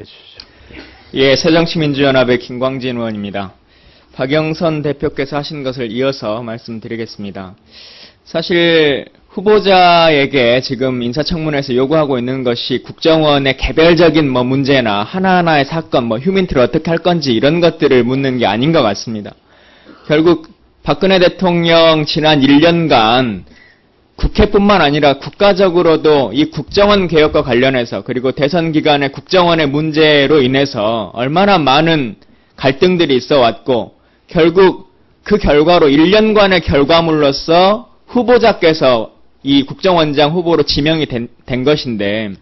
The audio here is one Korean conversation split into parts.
해 주시죠. 예, 새정치민주연합의 김광진 의원입니다. 박영선 대표께서 하신 것을 이어서 말씀드리겠습니다. 사실 후보자에게 지금 인사청문회에서 요구하고 있는 것이 국정원의 개별적인 뭐 문제나 하나하나의 사건, 뭐 휴민트를 어떻게 할 건지 이런 것들을 묻는 게 아닌 것 같습니다. 결국 박근혜 대통령 지난 1년간 국회뿐만 아니라 국가적으로도 이 국정원 개혁과 관련해서 그리고 대선 기간에 국정원의 문제로 인해서 얼마나 많은 갈등들이 있어 왔고 결국 그 결과로 1년간의 결과물로서 후보자께서 이 국정원장 후보로 지명이 된, 된 것인데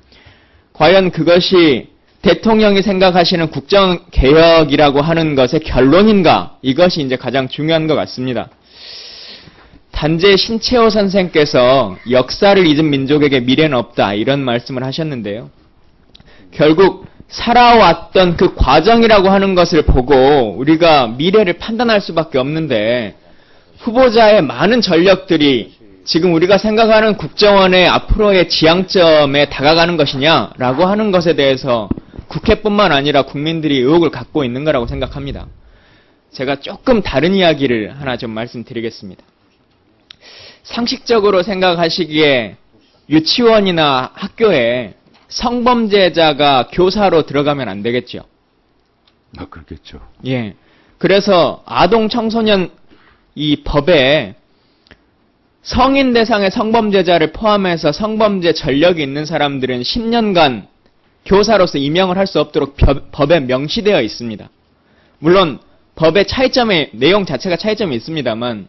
과연 그것이 대통령이 생각하시는 국정 개혁이라고 하는 것의 결론인가? 이것이 이제 가장 중요한 것 같습니다. 단재 신채호 선생께서 역사를 잊은 민족에게 미래는 없다 이런 말씀을 하셨는데요. 결국 살아왔던 그 과정이라고 하는 것을 보고 우리가 미래를 판단할 수밖에 없는데 후보자의 많은 전력들이 지금 우리가 생각하는 국정원의 앞으로의 지향점에 다가가는 것이냐라고 하는 것에 대해서 국회뿐만 아니라 국민들이 의혹을 갖고 있는 거라고 생각합니다. 제가 조금 다른 이야기를 하나 좀 말씀드리겠습니다. 상식적으로 생각하시기에 유치원이나 학교에 성범죄자가 교사로 들어가면 안 되겠죠. 아, 그렇겠죠. 예. 그래서 아동 청소년 이 법에 성인 대상의 성범죄자를 포함해서 성범죄 전력이 있는 사람들은 10년간 교사로서 임명을 할 수 없도록 법에 명시되어 있습니다. 물론 법의 차이점의 내용 자체가 차이점이 있습니다만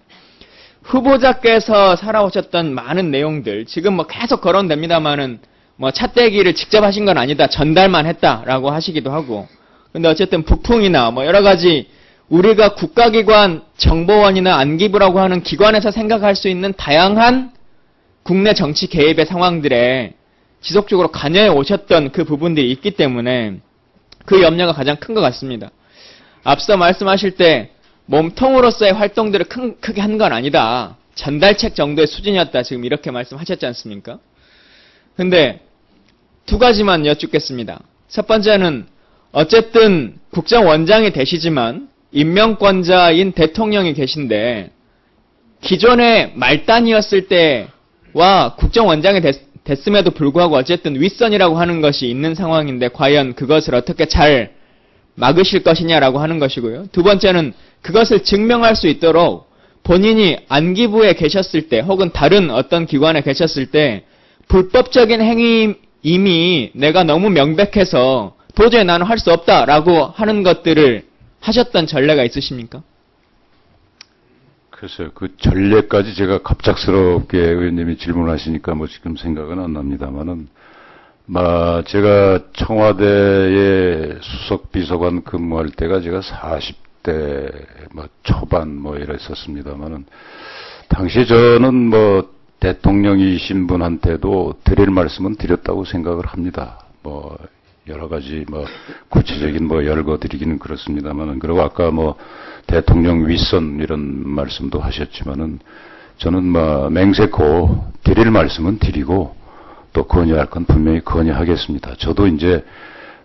후보자께서 살아오셨던 많은 내용들 지금 뭐 계속 거론됩니다만은 뭐 차떼기를 직접 하신 건 아니다 전달만 했다라고 하시기도 하고 근데 어쨌든 부풍이나 뭐 여러 가지 우리가 국가기관 정보원이나 안기부라고 하는 기관에서 생각할 수 있는 다양한 국내 정치 개입의 상황들에 지속적으로 관여해 오셨던 그 부분들이 있기 때문에 그 염려가 가장 큰 것 같습니다. 앞서 말씀하실 때 몸통으로서의 활동들을 큰, 크게 한 건 아니다. 전달책 정도의 수준이었다. 지금 이렇게 말씀하셨지 않습니까? 근데 두 가지만 여쭙겠습니다. 첫 번째는 어쨌든 국정원장이 되시지만 임명권자인 대통령이 계신데 기존의 말단이었을 때와 국정원장이 됐, 됐음에도 불구하고 어쨌든 윗선이라고 하는 것이 있는 상황인데 과연 그것을 어떻게 잘 막으실 것이냐라고 하는 것이고요. 두 번째는 그것을 증명할 수 있도록 본인이 안기부에 계셨을 때 혹은 다른 어떤 기관에 계셨을 때 불법적인 행위 이미 내가 너무 명백해서 도저히 나는 할 수 없다라고 하는 것들을 하셨던 전례가 있으십니까? 글쎄요, 그 전례까지 제가 갑작스럽게 의원님이 질문하시니까 뭐 지금 생각은 안 납니다만은, 마, 제가 청와대에 수석 비서관 근무할 때가 제가 40 대뭐 초반 뭐 이랬었습니다만은, 당시 저는 뭐 대통령이신 분한테도 드릴 말씀은 드렸다고 생각을 합니다. 뭐 여러 가지 뭐 구체적인 뭐 열거 드리기는 그렇습니다만은 그리고 아까 뭐 대통령 윗선 이런 말씀도 하셨지만은 저는 뭐 맹세코 드릴 말씀은 드리고 또 건의할 건 분명히 건의하겠습니다. 저도 이제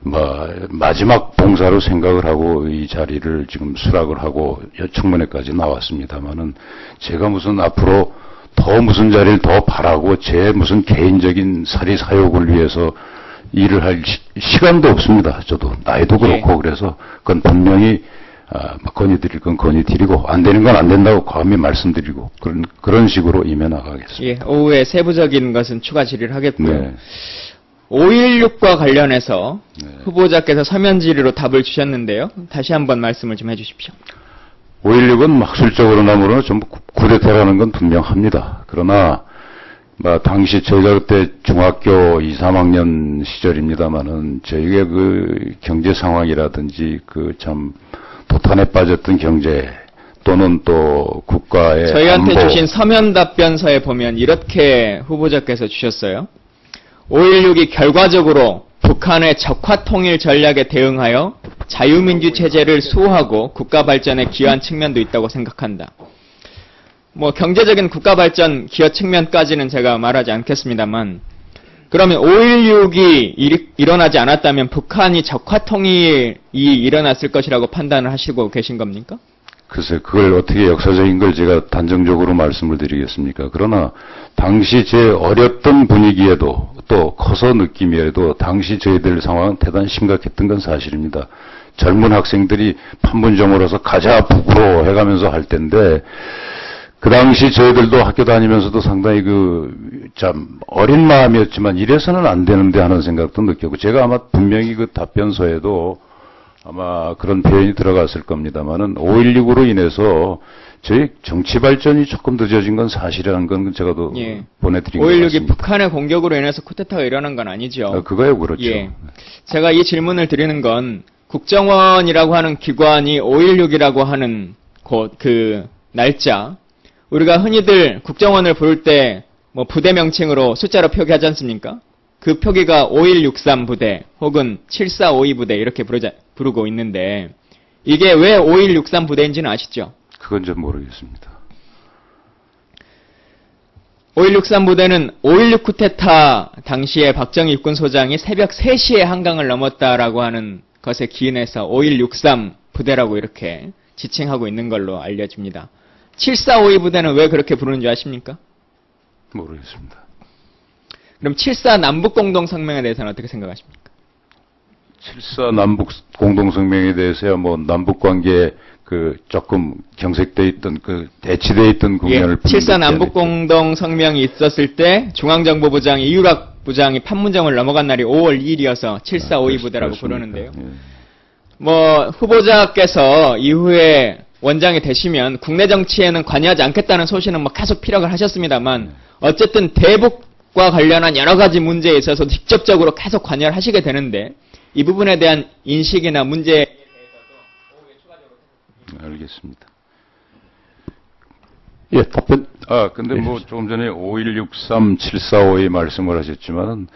뭐 마지막 봉사로 생각을 하고 이 자리를 지금 수락을 하고 청문회까지 나왔습니다만은 제가 무슨 앞으로 더 무슨 자리를 더 바라고 제 무슨 개인적인 사리 사욕을 위해서 일을 할 시, 간도 없습니다. 저도 나이도 그렇고 예. 그래서 그건 분명히 아, 뭐 건의 드릴 건 건의 드리고 안 되는 건 안 된다고 과감히 말씀드리고 그런 그런 식으로 임해 나가겠습니다. 예, 오후에 세부적인 것은 추가 질의를 하겠고요. 네. 5.16과 관련해서 네. 후보자께서 서면 질의로 답을 주셨는데요. 다시 한번 말씀을 좀 해주십시오. 5.16은 막술적으로나 뭐로 전부 구대타라는 건 분명합니다. 그러나 뭐 당시 저희가 그때 중학교 2, 3학년 시절입니다만은 저희가 그 경제 상황이라든지 그 참 도탄에 빠졌던 경제 또는 또 국가의 저희한테 안보. 주신 서면 답변서에 보면 이렇게 후보자께서 주셨어요. 5.16이 결과적으로 북한의 적화 통일 전략에 대응하여 자유민주 체제를 수호하고 국가 발전에 기여한 측면도 있다고 생각한다. 뭐 경제적인 국가 발전 기여 측면까지는 제가 말하지 않겠습니다만 그러면 5.16이 일어나지 않았다면 북한이 적화 통일이 일어났을 것이라고 판단을 하시고 계신 겁니까? 글쎄, 그걸 어떻게 역사적인 걸 제가 단정적으로 말씀을 드리겠습니까? 그러나, 당시 제 어렸던 분위기에도, 또 커서 느낌이에도, 당시 저희들 상황은 대단히 심각했던 건 사실입니다. 젊은 학생들이 판문점으로서 가자 북으로 해가면서 할 텐데, 그 당시 저희들도 학교 다니면서도 상당히 그, 참, 어린 마음이었지만 이래서는 안 되는데 하는 생각도 느꼈고, 제가 아마 분명히 그 답변서에도 아마 그런 표현이 들어갔을 겁니다만은 5.16으로 인해서 저희 정치 발전이 조금 늦어진 건 사실이라는 건 제가 도 예. 보내드린 것 5.16이 같습니다. 북한의 공격으로 인해서 쿠데타가 일어난 건 아니죠. 아, 그거요, 그렇죠. 예. 제가 이 질문을 드리는 건 국정원이라고 하는 기관이 5.16이라고 하는 곳, 그 날짜, 우리가 흔히들 국정원을 부를 때 뭐 부대 명칭으로 숫자로 표기하지 않습니까? 그 표기가 5163 부대 혹은 7452 부대 이렇게 부르자, 부르고 있는데 이게 왜 5163 부대인지는 아시죠? 그건 좀 모르겠습니다. 5163 부대는 5.16 쿠데타 당시에 박정희 육군 소장이 새벽 3시에 한강을 넘었다라고 하는 것에 기인해서 5163 부대라고 이렇게 지칭하고 있는 걸로 알려집니다. 7452 부대는 왜 그렇게 부르는 줄 아십니까? 모르겠습니다. 그럼 74 남북 공동 성명에 대해서는 어떻게 생각하십니까? 7사 남북 공동성명에 대해서야 뭐 남북 관계에 그 조금 경색돼 있던 그 대치돼 있던 국면을 예, 74 남북 공동 성명이 있었을 때 중앙정보부장이 이유락 부장이 판문점을 넘어간 날이 5월 2일이어서 7452 부대라고 부르는데요. 예. 뭐 후보자께서 이후에 원장이 되시면 국내 정치에는 관여하지 않겠다는 소신은 뭐 계속 피력을 하셨습니다만 어쨌든 대북과 관련한 여러 가지 문제에 있어서 직접적으로 계속 관여를 하시게 되는데 이 부분에 대한 인식이나 문제 알겠습니다. 예, 답변. 아, 근데 뭐 조금 전에 5163, 7452 말씀을 하셨지만은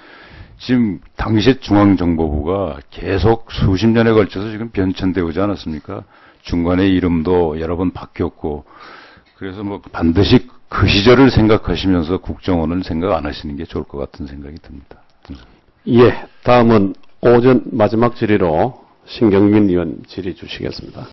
지금 당시 중앙정보부가 계속 수십 년에 걸쳐서 지금 변천되오지 않았습니까? 중간에 이름도 여러 번 바뀌었고 그래서 뭐 반드시 그 시절을 생각하시면서 국정원을 생각 안 하시는 게 좋을 것 같은 생각이 듭니다. 예, 다음은 오전 마지막 질의로 신경민 의원 질의 주시겠습니다.